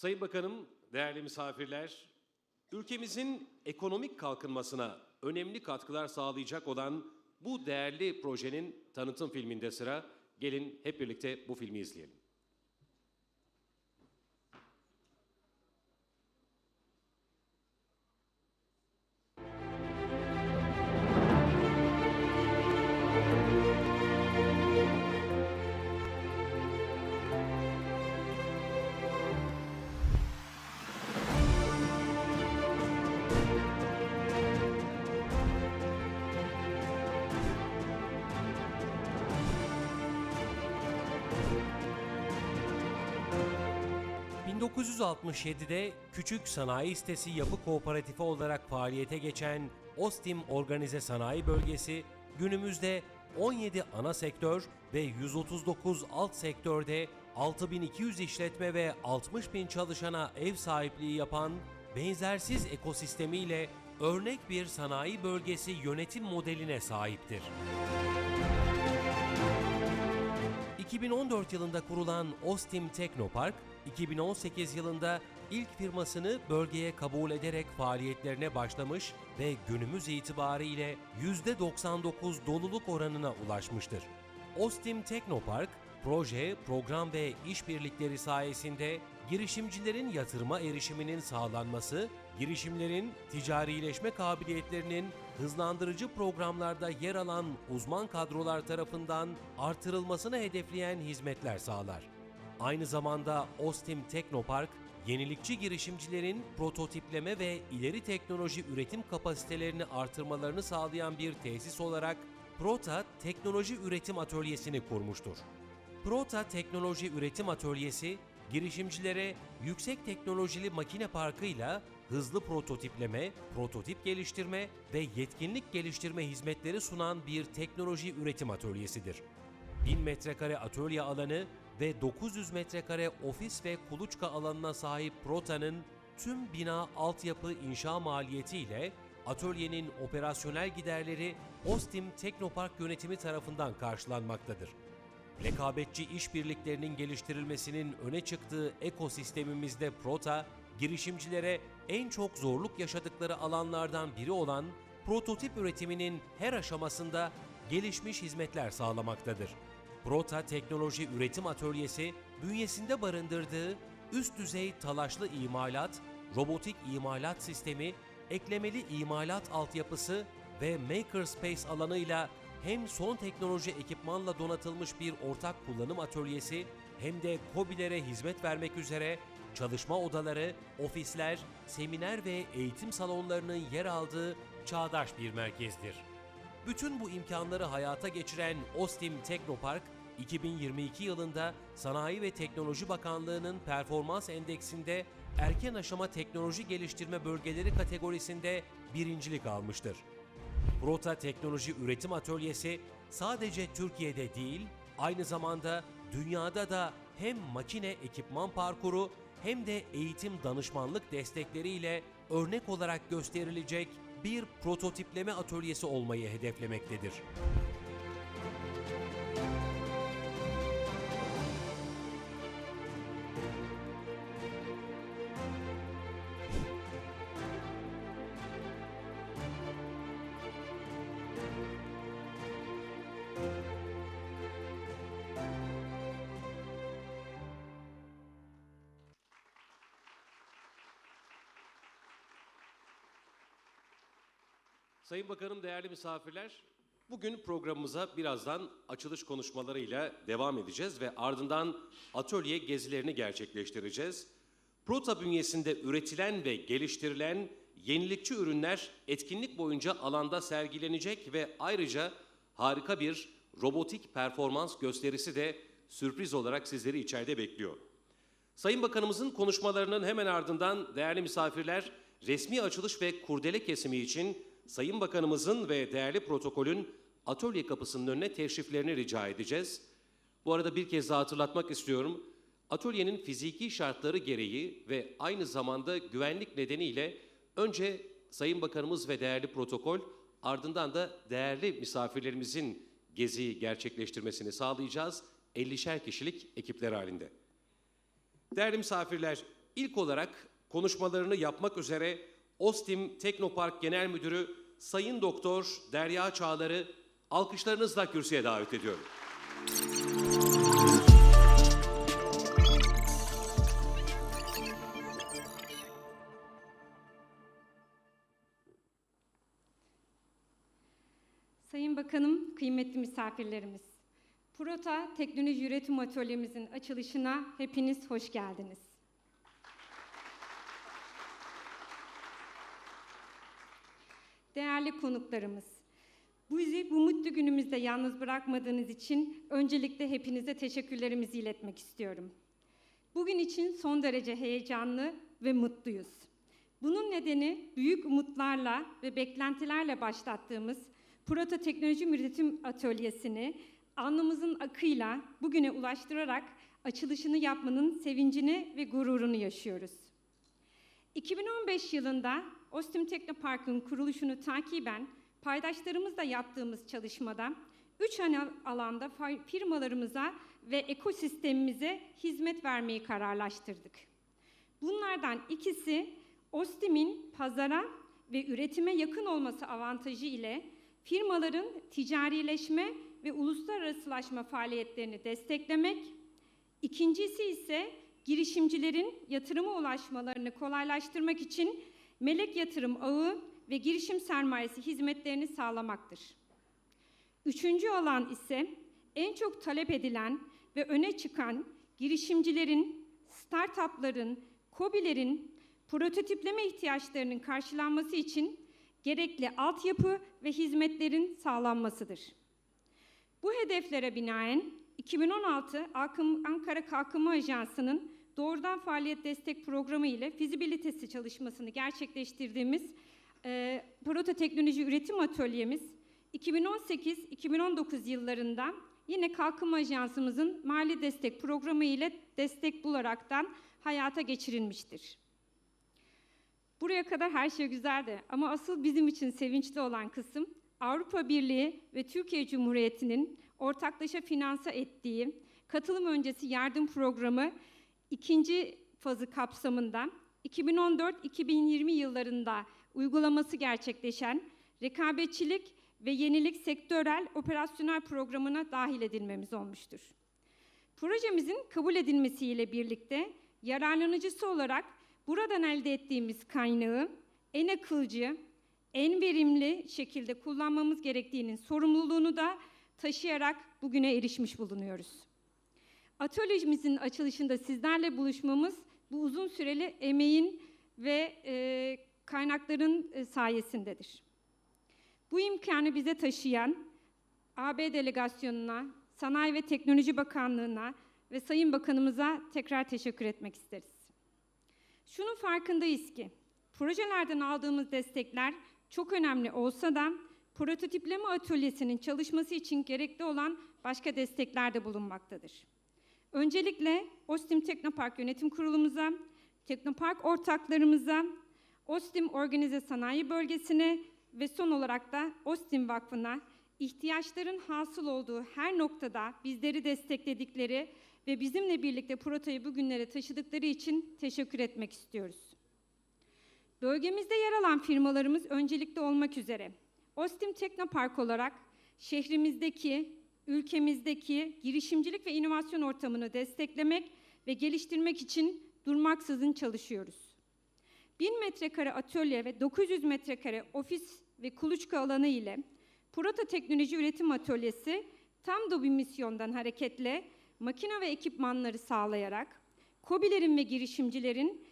Sayın Bakanım, değerli misafirler, ülkemizin ekonomik kalkınmasına önemli katkılar sağlayacak olan bu değerli projenin tanıtım filminde sıra. Gelin hep birlikte bu filmi izleyelim. ...1967'de Küçük Sanayi Sitesi Yapı Kooperatifi olarak faaliyete geçen Ostim Organize Sanayi Bölgesi... ...günümüzde 17 ana sektör ve 139 alt sektörde 6200 işletme ve 60 bin çalışana ev sahipliği yapan benzersiz ekosistemiyle örnek bir sanayi bölgesi yönetim modeline sahiptir. 2014 yılında kurulan Ostim Teknopark, 2018 yılında ilk firmasını bölgeye kabul ederek faaliyetlerine başlamış ve günümüz itibariyle %99 doluluk oranına ulaşmıştır. Ostim Teknopark, proje, program ve işbirlikleri sayesinde girişimcilerin yatırıma erişiminin sağlanması, girişimlerin ticarileşme kabiliyetlerinin hızlandırıcı programlarda yer alan uzman kadrolar tarafından artırılmasını hedefleyen hizmetler sağlar. Aynı zamanda Ostim Teknopark, yenilikçi girişimcilerin prototipleme ve ileri teknoloji üretim kapasitelerini artırmalarını sağlayan bir tesis olarak Prota Teknoloji Üretim Atölyesi'ni kurmuştur. Prota Teknoloji Üretim Atölyesi, girişimcilere yüksek teknolojili makine parkıyla hızlı prototipleme, prototip geliştirme ve yetkinlik geliştirme hizmetleri sunan bir teknoloji üretim atölyesidir. 1000 metrekare atölye alanı ve 900 metrekare ofis ve kuluçka alanına sahip Prota'nın tüm bina altyapı inşa maliyetiyle atölyenin operasyonel giderleri Ostim Teknopark yönetimi tarafından karşılanmaktadır. Rekabetçi işbirliklerinin geliştirilmesinin öne çıktığı ekosistemimizde Prota, girişimcilere en çok zorluk yaşadıkları alanlardan biri olan prototip üretiminin her aşamasında gelişmiş hizmetler sağlamaktadır. Prota Teknoloji Üretim Atölyesi, bünyesinde barındırdığı üst düzey talaşlı imalat, robotik imalat sistemi, eklemeli imalat altyapısı ve makerspace alanıyla hem son teknoloji ekipmanla donatılmış bir ortak kullanım atölyesi hem de KOBİ'lere hizmet vermek üzere çalışma odaları, ofisler, seminer ve eğitim salonlarının yer aldığı çağdaş bir merkezdir. Bütün bu imkanları hayata geçiren Ostim Teknopark, 2022 yılında Sanayi ve Teknoloji Bakanlığı'nın performans endeksinde erken aşama teknoloji geliştirme bölgeleri kategorisinde birincilik almıştır. Prota Teknoloji Üretim Atölyesi sadece Türkiye'de değil, aynı zamanda dünyada da hem makine ekipman parkuru hem de eğitim danışmanlık destekleriyle örnek olarak gösterilecek bir prototipleme atölyesi olmayı hedeflemektedir. Bakanım, değerli misafirler, bugün programımıza birazdan açılış konuşmalarıyla devam edeceğiz ve ardından atölye gezilerini gerçekleştireceğiz. Prota bünyesinde üretilen ve geliştirilen yenilikçi ürünler etkinlik boyunca alanda sergilenecek ve ayrıca harika bir robotik performans gösterisi de sürpriz olarak sizleri içeride bekliyor. Sayın Bakanımızın konuşmalarının hemen ardından değerli misafirler resmi açılış ve kurdele kesimi için Sayın Bakanımızın ve değerli protokolün atölye kapısının önüne teşriflerini rica edeceğiz. Bu arada bir kez daha hatırlatmak istiyorum. Atölyenin fiziki şartları gereği ve aynı zamanda güvenlik nedeniyle önce Sayın Bakanımız ve değerli protokol ardından da değerli misafirlerimizin geziyi gerçekleştirmesini sağlayacağız. 50'şer kişilik ekipler halinde. Değerli misafirler, ilk olarak konuşmalarını yapmak üzere Ostim Teknopark Genel Müdürü Sayın Doktor Derya Çağlar'ı alkışlarınızla kürsüye davet ediyorum. Sayın Bakanım, kıymetli misafirlerimiz. Prota Teknoloji Üretim Atölyemizin açılışına hepiniz hoş geldiniz. Değerli konuklarımız, bizi bu mutlu günümüzde yalnız bırakmadığınız için öncelikle hepinize teşekkürlerimizi iletmek istiyorum. Bugün için son derece heyecanlı ve mutluyuz. Bunun nedeni büyük umutlarla ve beklentilerle başlattığımız Proto Teknoloji Üretim Atölyesi'ni alnımızın akıyla bugüne ulaştırarak açılışını yapmanın sevincini ve gururunu yaşıyoruz. 2015 yılında Ostim Teknopark'ın kuruluşunu takiben paydaşlarımızla yaptığımız çalışmada üç ana alanda firmalarımıza ve ekosistemimize hizmet vermeyi kararlaştırdık. Bunlardan ikisi Ostim'in pazara ve üretime yakın olması avantajı ile firmaların ticarileşme ve uluslararasılaşma faaliyetlerini desteklemek, ikincisi ise girişimcilerin yatırıma ulaşmalarını kolaylaştırmak için melek yatırım ağı ve girişim sermayesi hizmetlerini sağlamaktır. Üçüncü alan ise en çok talep edilen ve öne çıkan girişimcilerin, startupların, kobilerin prototipleme ihtiyaçlarının karşılanması için gerekli altyapı ve hizmetlerin sağlanmasıdır. Bu hedeflere binaen 2016 Akım- Ankara Kalkınma Ajansı'nın doğrudan faaliyet destek programı ile fizibilitesi çalışmasını gerçekleştirdiğimiz e, Proto Teknoloji Üretim Atölyemiz 2018-2019 yıllarında yine Kalkınma Ajansımızın mali destek programı ile destek bularaktan hayata geçirilmiştir. Buraya kadar her şey güzeldi ama asıl bizim için sevinçli olan kısım Avrupa Birliği ve Türkiye Cumhuriyeti'nin ortaklaşa finanse ettiği katılım öncesi yardım programı ikinci fazı kapsamında 2014-2020 yıllarında uygulaması gerçekleşen rekabetçilik ve yenilik sektörel operasyonel programına dahil edilmemiz olmuştur. Projemizin kabul edilmesiyle birlikte yararlanıcısı olarak buradan elde ettiğimiz kaynağı en akılcı, en verimli şekilde kullanmamız gerektiğinin sorumluluğunu da taşıyarak bugüne erişmiş bulunuyoruz. Atölyemizin açılışında sizlerle buluşmamız bu uzun süreli emeğin ve e, kaynakların e, sayesindedir. Bu imkanı bize taşıyan AB delegasyonuna, Sanayi ve Teknoloji Bakanlığı'na ve Sayın Bakanımıza tekrar teşekkür etmek isteriz. Şunun farkındayız ki projelerden aldığımız destekler çok önemli olsa da prototipleme atölyesinin çalışması için gerekli olan başka destekler de bulunmaktadır. Öncelikle Ostim Teknopark Yönetim Kurulumuza, Teknopark ortaklarımıza, Ostim Organize Sanayi Bölgesi'ne ve son olarak da Ostim Vakfı'na ihtiyaçların hasıl olduğu her noktada bizleri destekledikleri ve bizimle birlikte Proto'yu bugünlere taşıdıkları için teşekkür etmek istiyoruz. Bölgemizde yer alan firmalarımız öncelikli olmak üzere Ostim Teknopark olarak şehrimizdeki, ülkemizdeki girişimcilik ve inovasyon ortamını desteklemek ve geliştirmek için durmaksızın çalışıyoruz. 1000 metrekare atölye ve 900 metrekare ofis ve kuluçka alanı ile Proto Teknoloji Üretim Atölyesi tam da bir misyondan hareketle makine ve ekipmanları sağlayarak KOBİ'lerin ve girişimcilerin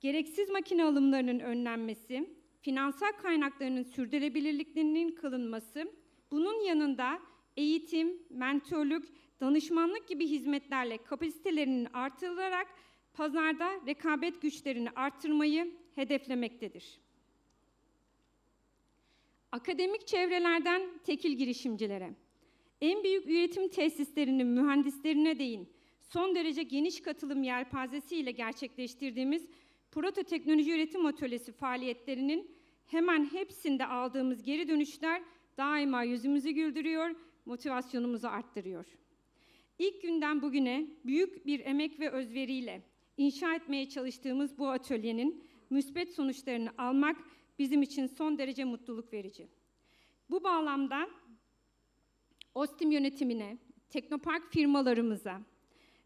gereksiz makine alımlarının önlenmesi, finansal kaynaklarının sürdürülebilirliklerinin kılınması, bunun yanında eğitim, mentörlük, danışmanlık gibi hizmetlerle kapasitelerinin artırılarak pazarda rekabet güçlerini artırmayı hedeflemektedir. Akademik çevrelerden tekil girişimcilere, en büyük üretim tesislerinin mühendislerine değin son derece geniş katılım yelpazesiyle gerçekleştirdiğimiz Proto Teknoloji Üretim Atölyesi faaliyetlerinin hemen hepsinde aldığımız geri dönüşler daima yüzümüzü güldürüyor, motivasyonumuzu arttırıyor. İlk günden bugüne büyük bir emek ve özveriyle inşa etmeye çalıştığımız bu atölyenin müspet sonuçlarını almak bizim için son derece mutluluk verici. Bu bağlamda OSTİM yönetimine, Teknopark firmalarımıza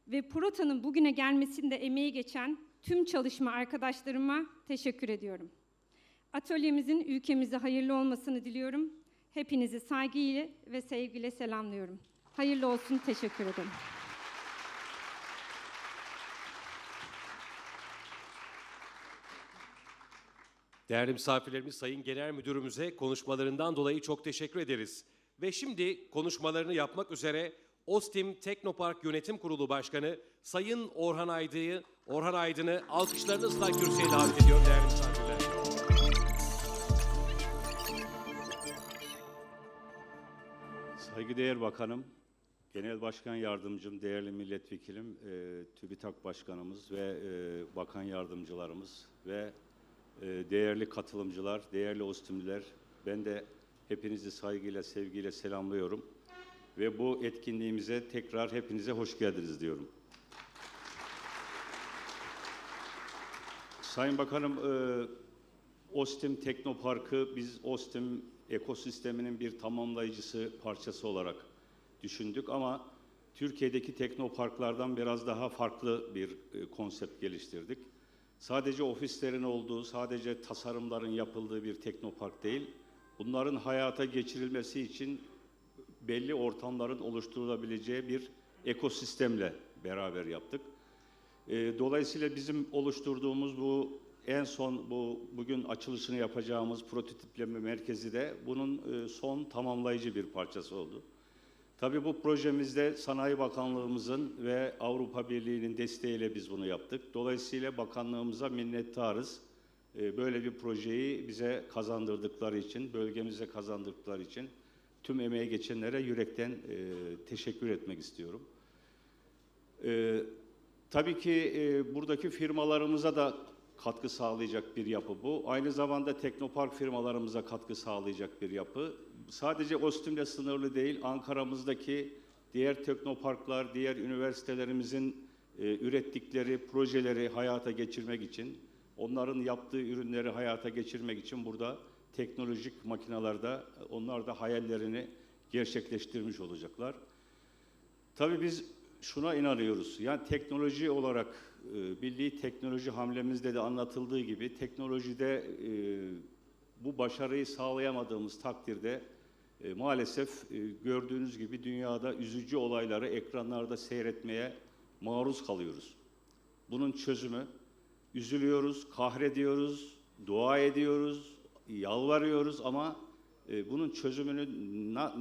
ve Prota'nın bugüne gelmesinde emeği geçen tüm çalışma arkadaşlarıma teşekkür ediyorum. Atölyemizin ülkemize hayırlı olmasını diliyorum. Hepinizi saygıyla ve sevgiyle selamlıyorum. Hayırlı olsun, teşekkür ederim. Değerli misafirlerimiz Sayın Genel Müdürümüze konuşmalarından dolayı çok teşekkür ederiz. Ve şimdi konuşmalarını yapmak üzere Ostim Teknopark Yönetim Kurulu Başkanı Sayın Orhan Aydın'ı Orhan Aydın'ı alkışlarınızla kürsüye davet ediyorum değerli misafirler. Saygıdeğer Bakanım, Genel Başkan Yardımcım, değerli milletvekilim, e, TÜBİTAK Başkanımız ve e, Bakan Yardımcılarımız ve e, değerli katılımcılar, değerli ostimliler, ben de hepinizi saygıyla, sevgiyle selamlıyorum. Ve bu etkinliğimize tekrar hepinize hoş geldiniz diyorum. Sayın Bakanım, e, Ostim Teknoparkı biz Ostim ekosisteminin bir tamamlayıcısı parçası olarak düşündük ama Türkiye'deki teknoparklardan biraz daha farklı bir e, konsept geliştirdik. Sadece ofislerin olduğu, sadece tasarımların yapıldığı bir teknopark değil, bunların hayata geçirilmesi için belli ortamların oluşturulabileceği bir ekosistemle beraber yaptık. E, Dolayısıyla bizim oluşturduğumuz bu en son bu bugün açılışını yapacağımız prototipleme merkezi de bunun e, son tamamlayıcı bir parçası oldu. Tabii bu projemizde Sanayi Bakanlığımızın ve Avrupa Birliği'nin desteğiyle biz bunu yaptık. Dolayısıyla bakanlığımıza minnettarız. E, Böyle bir projeyi bize kazandırdıkları için, bölgemize kazandırdıkları için tüm emeği geçenlere yürekten e, teşekkür etmek istiyorum. Tabii ki buradaki firmalarımıza da katkı sağlayacak bir yapı bu. Aynı zamanda teknopark firmalarımıza katkı sağlayacak bir yapı. Sadece Ostim'le sınırlı değil, Ankara'mızdaki diğer teknoparklar, diğer üniversitelerimizin e, ürettikleri projeleri hayata geçirmek için, onların yaptığı ürünleri hayata geçirmek için burada teknolojik makinalarda onlar da hayallerini gerçekleştirmiş olacaklar. Tabii biz şuna inanıyoruz. Yani teknoloji olarak e, milli teknoloji hamlemizde de anlatıldığı gibi teknolojide e, bu başarıyı sağlayamadığımız takdirde e, maalesef e, gördüğünüz gibi dünyada üzücü olayları ekranlarda seyretmeye maruz kalıyoruz. Bunun çözümü üzülüyoruz, kahrediyoruz, dua ediyoruz, yalvarıyoruz ama e, bunun çözümünü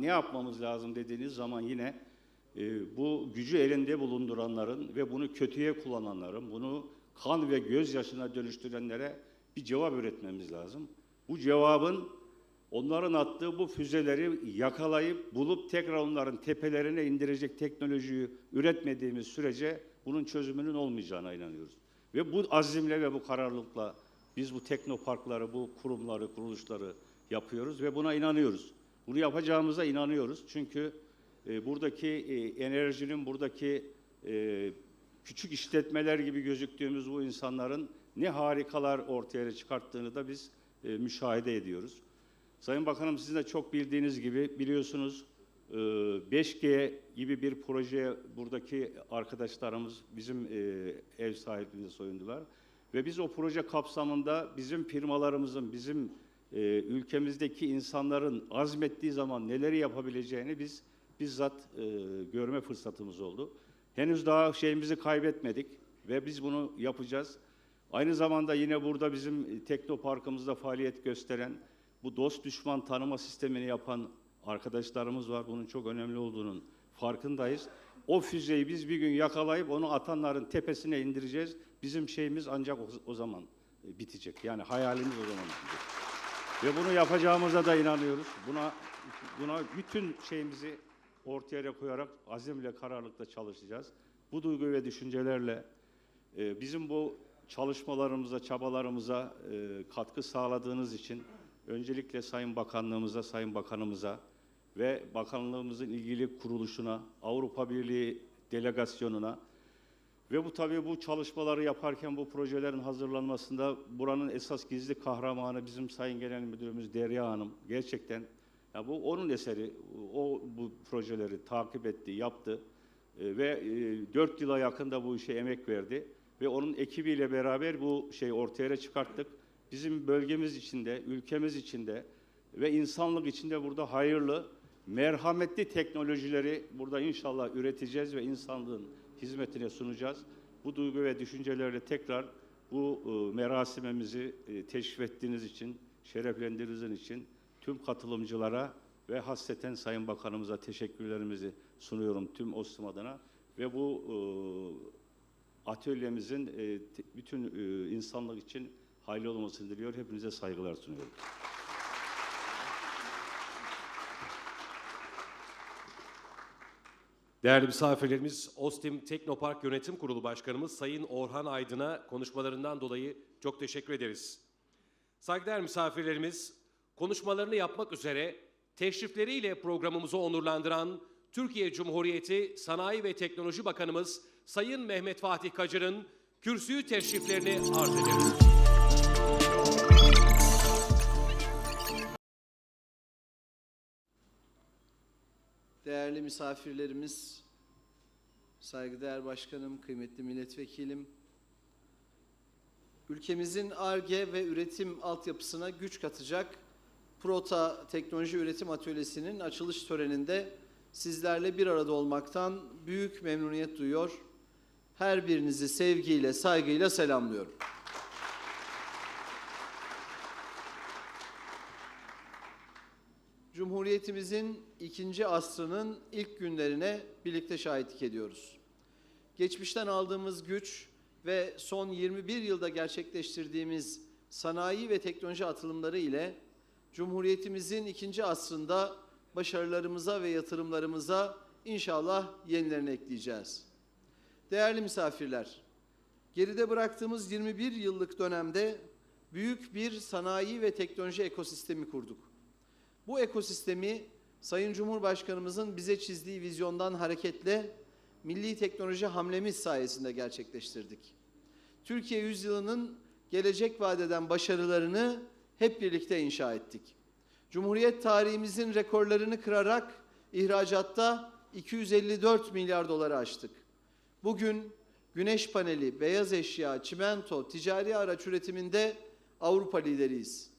ne yapmamız lazım dediğiniz zaman yine bu gücü elinde bulunduranların ve bunu kötüye kullananların, bunu kan ve gözyaşına dönüştürenlere bir cevap üretmemiz lazım. Bu cevabın onların attığı bu füzeleri yakalayıp bulup tekrar onların tepelerine indirecek teknolojiyi üretmediğimiz sürece bunun çözümünün olmayacağına inanıyoruz. Ve bu azimle ve bu kararlılıkla biz bu teknoparkları, bu kurumları, kuruluşları yapıyoruz ve buna inanıyoruz. Bunu yapacağımıza inanıyoruz. Çünkü e, buradaki e, enerjinin, buradaki e, küçük işletmeler gibi gözüktüğümüz bu insanların ne harikalar ortaya çıkarttığını da biz e, müşahede ediyoruz. Sayın Bakanım sizin de çok bildiğiniz gibi biliyorsunuz e, 5G gibi bir projeye buradaki arkadaşlarımız bizim ev sahipliğinde soyundular. Ve biz o proje kapsamında bizim firmalarımızın, bizim ülkemizdeki insanların azmettiği zaman neleri yapabileceğini biz bizzat e, görme fırsatımız oldu. Henüz daha şeyimizi kaybetmedik ve biz bunu yapacağız. Aynı zamanda yine burada bizim e, teknoparkımızda faaliyet gösteren bu dost düşman tanıma sistemini yapan arkadaşlarımız var. Bunun çok önemli olduğunun farkındayız. O füzeyi biz bir gün yakalayıp onu atanların tepesine indireceğiz. Bizim şeyimiz ancak o, o zaman e, bitecek. Yani hayalimiz o zaman bitecek. Ve bunu yapacağımıza da inanıyoruz. Buna buna bütün şeyimizi ortaya koyarak azimle, kararlılıkla çalışacağız. Bu duygu ve düşüncelerle e, bizim bu çalışmalarımıza, çabalarımıza e, katkı sağladığınız için öncelikle Sayın Bakanlığımıza, Sayın Bakanımıza ve bakanlığımızın ilgili kuruluşuna, Avrupa Birliği delegasyonuna Ve bu tabii bu çalışmaları yaparken bu projelerin hazırlanmasında buranın esas gizli kahramanı bizim Sayın Genel Müdürümüz Derya Hanım. Gerçekten ya bu onun eseri. O bu projeleri takip etti, yaptı. E, ve e, 4 yıla yakın da bu işe emek verdi. Ve onun ekibiyle beraber bu şeyi ortaya çıkarttık. Bizim bölgemiz içinde, ülkemiz içinde ve insanlık içinde burada hayırlı, merhametli teknolojileri burada inşallah üreteceğiz ve insanlığın hizmetine sunacağız. Bu duygu ve düşüncelerle tekrar bu e, merasimimizi e, teşrif ettiğiniz için, şereflendirdiğiniz için tüm katılımcılara ve hasreten Sayın Bakanımıza teşekkürlerimizi sunuyorum tüm OSTİM adına ve bu e, atölyemizin e, bütün e, insanlık için hayırlı olmasını diliyor. Hepinize saygılar sunuyorum. Değerli misafirlerimiz, Ostim Teknopark Yönetim Kurulu Başkanımız Sayın Orhan Aydın'a konuşmalarından dolayı çok teşekkür ederiz. Saygıdeğer misafirlerimiz, konuşmalarını yapmak üzere teşrifleriyle programımızı onurlandıran Türkiye Cumhuriyeti Sanayi ve Teknoloji Bakanımız Sayın Mehmet Fatih Kacır'ın kürsüyü teşriflerini arz ederiz. Değerli misafirlerimiz, saygıdeğer başkanım, kıymetli milletvekilim, ülkemizin ARGE ve üretim altyapısına güç katacak Prota Teknoloji Üretim Atölyesi'nin açılış töreninde sizlerle bir arada olmaktan büyük memnuniyet duyuyor. Her birinizi sevgiyle, saygıyla selamlıyorum. Cumhuriyetimizin ikinci asrının ilk günlerine birlikte şahitlik ediyoruz. Geçmişten aldığımız güç ve son 21 yılda gerçekleştirdiğimiz sanayi ve teknoloji atılımları ile Cumhuriyetimizin ikinci asrında başarılarımıza ve yatırımlarımıza inşallah yenilerini ekleyeceğiz. Değerli misafirler, geride bıraktığımız 21 yıllık dönemde büyük bir sanayi ve teknoloji ekosistemi kurduk. Bu ekosistemi Sayın Cumhurbaşkanımızın bize çizdiği vizyondan hareketle milli teknoloji hamlemiz sayesinde gerçekleştirdik. Türkiye yüzyılının gelecek vadeden başarılarını hep birlikte inşa ettik. Cumhuriyet tarihimizin rekorlarını kırarak ihracatta 254 milyar doları aştık. Bugün güneş paneli, beyaz eşya, çimento, ticari araç üretiminde Avrupa lideriyiz.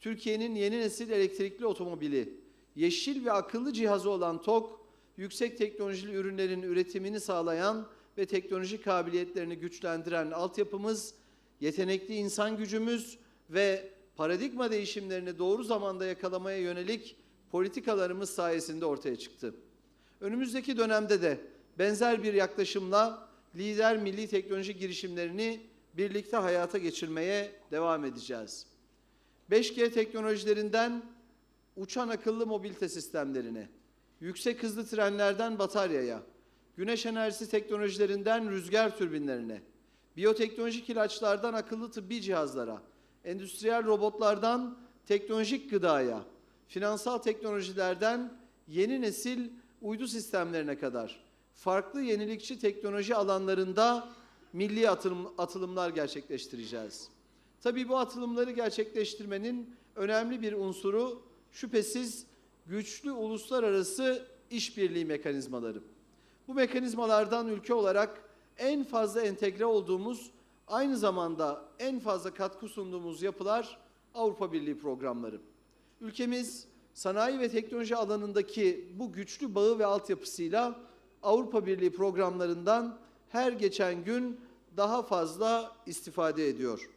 Türkiye'nin yeni nesil elektrikli otomobili, yeşil ve akıllı cihazı olan TOK, yüksek teknolojili ürünlerin üretimini sağlayan ve teknoloji kabiliyetlerini güçlendiren altyapımız, yetenekli insan gücümüz ve paradigma değişimlerini doğru zamanda yakalamaya yönelik politikalarımız sayesinde ortaya çıktı. Önümüzdeki dönemde de benzer bir yaklaşımla lider milli teknoloji girişimlerini birlikte hayata geçirmeye devam edeceğiz. 5G teknolojilerinden uçan akıllı mobilite sistemlerine, yüksek hızlı trenlerden bataryaya, güneş enerjisi teknolojilerinden rüzgar türbinlerine, biyoteknolojik ilaçlardan akıllı tıbbi cihazlara, endüstriyel robotlardan teknolojik gıdaya, finansal teknolojilerden yeni nesil uydu sistemlerine kadar farklı yenilikçi teknoloji alanlarında milli atılım, atılımlar gerçekleştireceğiz. Tabii bu atılımları gerçekleştirmenin önemli bir unsuru şüphesiz güçlü uluslararası işbirliği mekanizmaları. Bu mekanizmalardan ülke olarak en fazla entegre olduğumuz, aynı zamanda en fazla katkı sunduğumuz yapılar Avrupa Birliği programları. Ülkemiz sanayi ve teknoloji alanındaki bu güçlü bağı ve altyapısıyla Avrupa Birliği programlarından her geçen gün daha fazla istifade ediyor.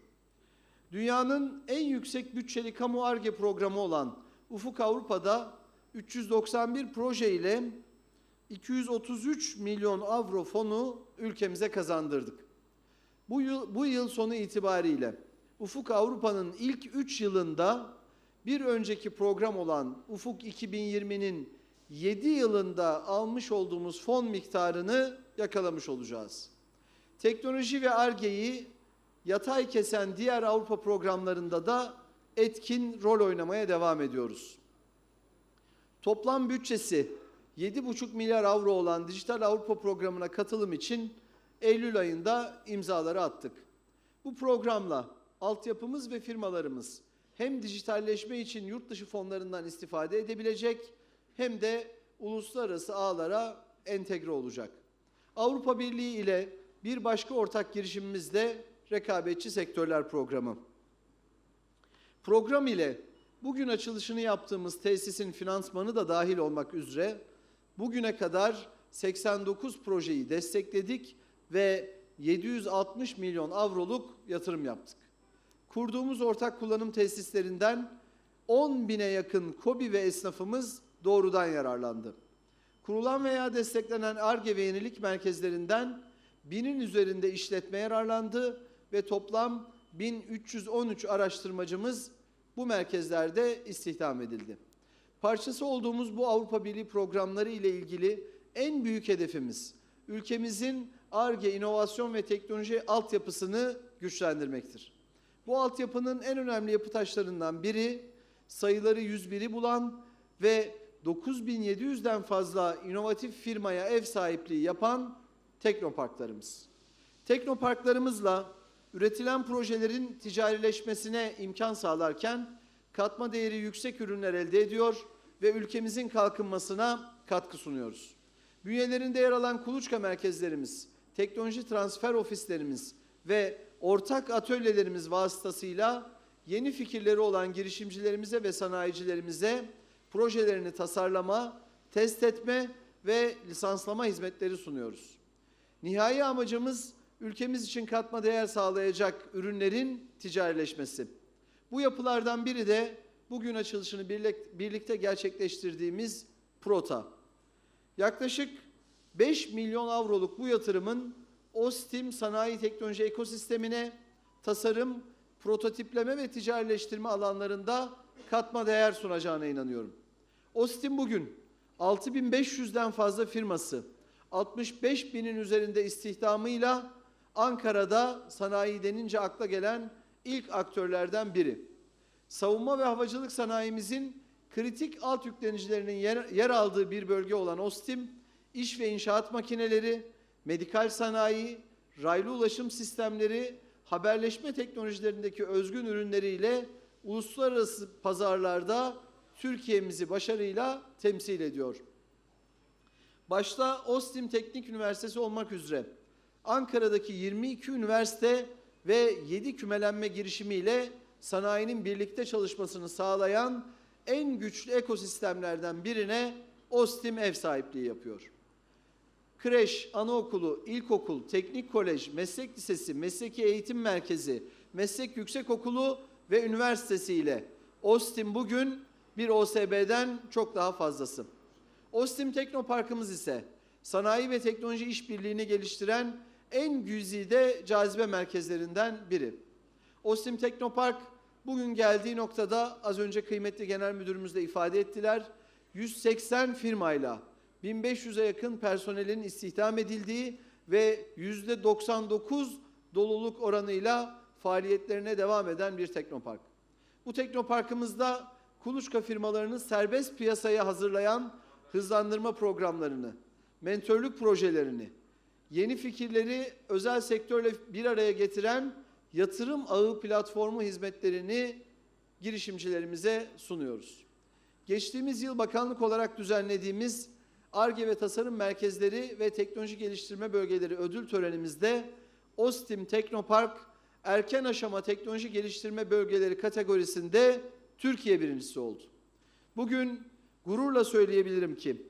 Dünyanın en yüksek bütçeli kamu ARGE programı olan Ufuk Avrupa'da 391 proje ile 233 milyon avro fonu ülkemize kazandırdık. Bu yıl, bu yıl sonu itibariyle Ufuk Avrupa'nın ilk 3 yılında bir önceki program olan Ufuk 2020'nin 7 yılında almış olduğumuz fon miktarını yakalamış olacağız. Teknoloji ve ARGE'yi yatay kesen diğer Avrupa programlarında da etkin rol oynamaya devam ediyoruz. Toplam bütçesi 7,5 milyar avro olan Dijital Avrupa programına katılım için Eylül ayında imzaları attık. Bu programla altyapımız ve firmalarımız hem dijitalleşme için yurt dışı fonlarından istifade edebilecek hem de uluslararası ağlara entegre olacak. Avrupa Birliği ile bir başka ortak girişimimiz de Rekabetçi Sektörler Programı. Program ile bugün açılışını yaptığımız tesisin finansmanı da dahil olmak üzere bugüne kadar 89 projeyi destekledik ve 760 milyon avroluk yatırım yaptık. Kurduğumuz ortak kullanım tesislerinden 10 bine yakın KOBİ ve esnafımız doğrudan yararlandı. Kurulan veya desteklenen ARGE ve yenilik merkezlerinden binin üzerinde işletme yararlandı ve toplam 1313 araştırmacımız bu merkezlerde istihdam edildi. Parçası olduğumuz bu Avrupa Birliği programları ile ilgili en büyük hedefimiz ülkemizin ARGE, inovasyon ve teknoloji altyapısını güçlendirmektir. Bu altyapının en önemli yapı taşlarından biri sayıları 101'i bulan ve 9700'den fazla inovatif firmaya ev sahipliği yapan teknoparklarımız. Teknoparklarımızla üretilen projelerin ticarileşmesine imkan sağlarken katma değeri yüksek ürünler elde ediyor ve ülkemizin kalkınmasına katkı sunuyoruz. Bünyelerinde yer alan kuluçka merkezlerimiz, teknoloji transfer ofislerimiz ve ortak atölyelerimiz vasıtasıyla yeni fikirleri olan girişimcilerimize ve sanayicilerimize projelerini tasarlama, test etme ve lisanslama hizmetleri sunuyoruz. Nihai amacımız ülkemiz için katma değer sağlayacak ürünlerin ticarileşmesi. Bu yapılardan biri de bugün açılışını birlik- birlikte gerçekleştirdiğimiz Prota. Yaklaşık 5 milyon avroluk bu yatırımın OSTİM sanayi teknoloji ekosistemine tasarım, prototipleme ve ticarileştirme alanlarında katma değer sunacağına inanıyorum. OSTİM bugün 6500'den fazla firması, 65 binin üzerinde istihdamıyla Ankara'da sanayi denince akla gelen ilk aktörlerden biri. Savunma ve havacılık sanayimizin kritik alt yüklenicilerinin yer, yer aldığı bir bölge olan OSTİM, iş ve inşaat makineleri, medikal sanayi, raylı ulaşım sistemleri, haberleşme teknolojilerindeki özgün ürünleriyle uluslararası pazarlarda Türkiye'mizi başarıyla temsil ediyor. Başta Ostim Teknik Üniversitesi olmak üzere Ankara'daki 22 üniversite ve 7 kümelenme girişimiyle sanayinin birlikte çalışmasını sağlayan en güçlü ekosistemlerden birine Ostim ev sahipliği yapıyor. Kreş, anaokulu, ilkokul, teknik kolej, meslek lisesi, mesleki eğitim merkezi, meslek yüksekokulu ve üniversitesi ile Ostim bugün bir OSB'den çok daha fazlası. Ostim Teknoparkımız ise sanayi ve teknoloji işbirliğini geliştiren en güzide cazibe merkezlerinden biri. Ostim Teknopark bugün geldiği noktada az önce kıymetli genel müdürümüz de ifade ettiler. 180 firmayla 1500'e yakın personelin istihdam edildiği ve %99 doluluk oranıyla faaliyetlerine devam eden bir teknopark. Bu teknoparkımızda kuluçka firmalarını serbest piyasaya hazırlayan hızlandırma programlarını, mentörlük projelerini, yeni fikirleri özel sektörle bir araya getiren yatırım ağı platformu hizmetlerini girişimcilerimize sunuyoruz. Geçtiğimiz yıl bakanlık olarak düzenlediğimiz ARGE ve Tasarım Merkezleri ve Teknoloji Geliştirme Bölgeleri ödül törenimizde OSTİM Teknopark erken aşama teknoloji geliştirme bölgeleri kategorisinde Türkiye birincisi oldu. Bugün gururla söyleyebilirim ki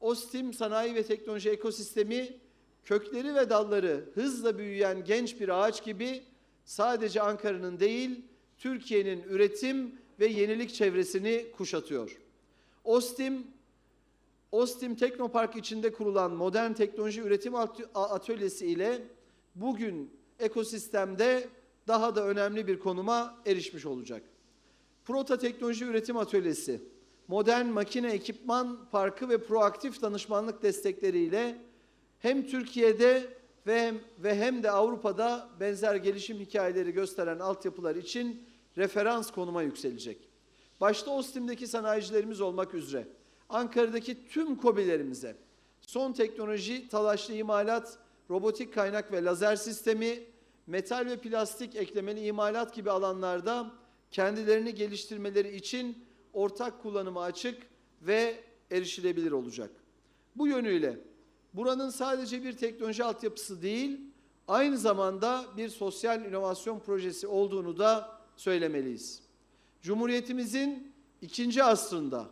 OSTİM sanayi ve teknoloji ekosistemi kökleri ve dalları hızla büyüyen genç bir ağaç gibi sadece Ankara'nın değil Türkiye'nin üretim ve yenilik çevresini kuşatıyor. OSTİM Ostim Teknopark içinde kurulan modern teknoloji üretim At- atölyesi ile bugün ekosistemde daha da önemli bir konuma erişmiş olacak. Prota Teknoloji Üretim Atölyesi, modern makine ekipman parkı ve proaktif danışmanlık destekleriyle hem Türkiye'de ve hem, ve hem de Avrupa'da benzer gelişim hikayeleri gösteren altyapılar için referans konuma yükselecek. Başta Ostim'deki sanayicilerimiz olmak üzere Ankara'daki tüm kobilerimize son teknoloji talaşlı imalat robotik kaynak ve lazer sistemi, metal ve plastik eklemeli imalat gibi alanlarda kendilerini geliştirmeleri için ortak kullanıma açık ve erişilebilir olacak. Bu yönüyle buranın sadece bir teknoloji altyapısı değil, aynı zamanda bir sosyal inovasyon projesi olduğunu da söylemeliyiz. Cumhuriyetimizin ikinci asrında,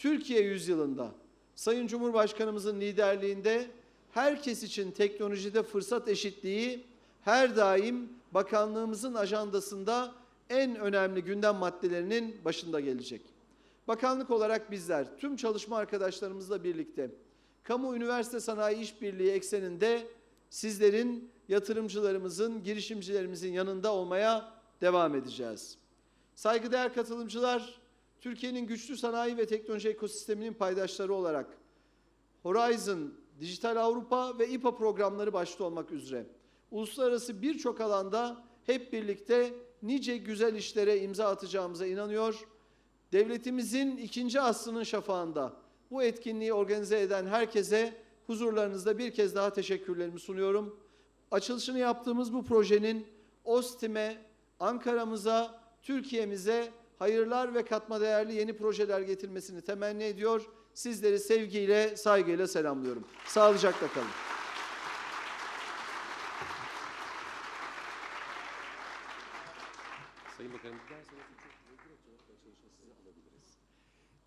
Türkiye yüzyılında, Sayın Cumhurbaşkanımızın liderliğinde herkes için teknolojide fırsat eşitliği her daim bakanlığımızın ajandasında en önemli gündem maddelerinin başında gelecek. Bakanlık olarak bizler tüm çalışma arkadaşlarımızla birlikte kamu üniversite sanayi işbirliği ekseninde sizlerin, yatırımcılarımızın, girişimcilerimizin yanında olmaya devam edeceğiz. Saygıdeğer katılımcılar, Türkiye'nin güçlü sanayi ve teknoloji ekosisteminin paydaşları olarak Horizon, Dijital Avrupa ve İPA programları başta olmak üzere uluslararası birçok alanda hep birlikte nice güzel işlere imza atacağımıza inanıyor. Devletimizin ikinci asrının şafağında bu etkinliği organize eden herkese huzurlarınızda bir kez daha teşekkürlerimi sunuyorum. Açılışını yaptığımız bu projenin OSTİM'e, Ankara'mıza, Türkiye'mize hayırlar ve katma değerli yeni projeler getirmesini temenni ediyor. Sizleri sevgiyle, saygıyla selamlıyorum. Sağlıcakla kalın. Sayın Bakanım,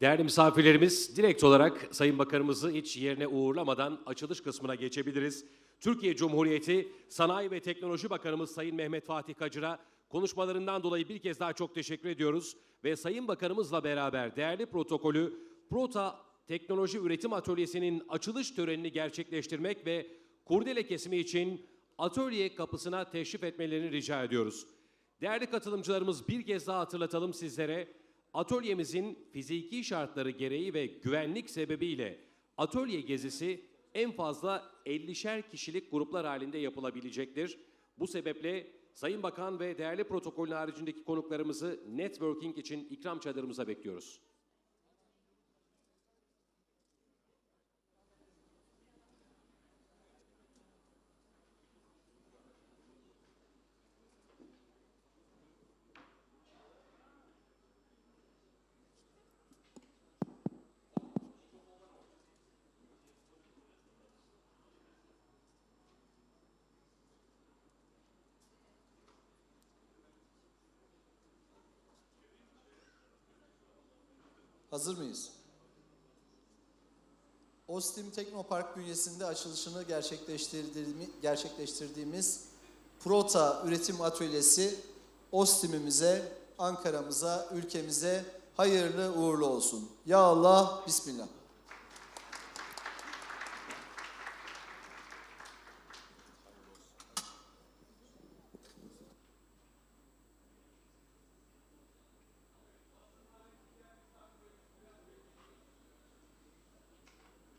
Değerli misafirlerimiz, direkt olarak Sayın Bakanımızı hiç yerine uğurlamadan açılış kısmına geçebiliriz. Türkiye Cumhuriyeti Sanayi ve Teknoloji Bakanımız Sayın Mehmet Fatih Kacır'a konuşmalarından dolayı bir kez daha çok teşekkür ediyoruz. Ve Sayın Bakanımızla beraber değerli protokolü Prota Teknoloji Üretim Atölyesi'nin açılış törenini gerçekleştirmek ve kurdele kesimi için atölye kapısına teşrif etmelerini rica ediyoruz. Değerli katılımcılarımız bir kez daha hatırlatalım sizlere. Atölyemizin fiziki şartları gereği ve güvenlik sebebiyle atölye gezisi en fazla 50'şer kişilik gruplar halinde yapılabilecektir. Bu sebeple Sayın Bakan ve değerli protokolün haricindeki konuklarımızı networking için ikram çadırımıza bekliyoruz. Hazır mıyız? Ostim Teknopark bünyesinde açılışını gerçekleştirdiğimiz, gerçekleştirdiğimiz Prota Üretim Atölyesi Ostim'imize, Ankara'mıza, ülkemize hayırlı uğurlu olsun. Ya Allah, Bismillah.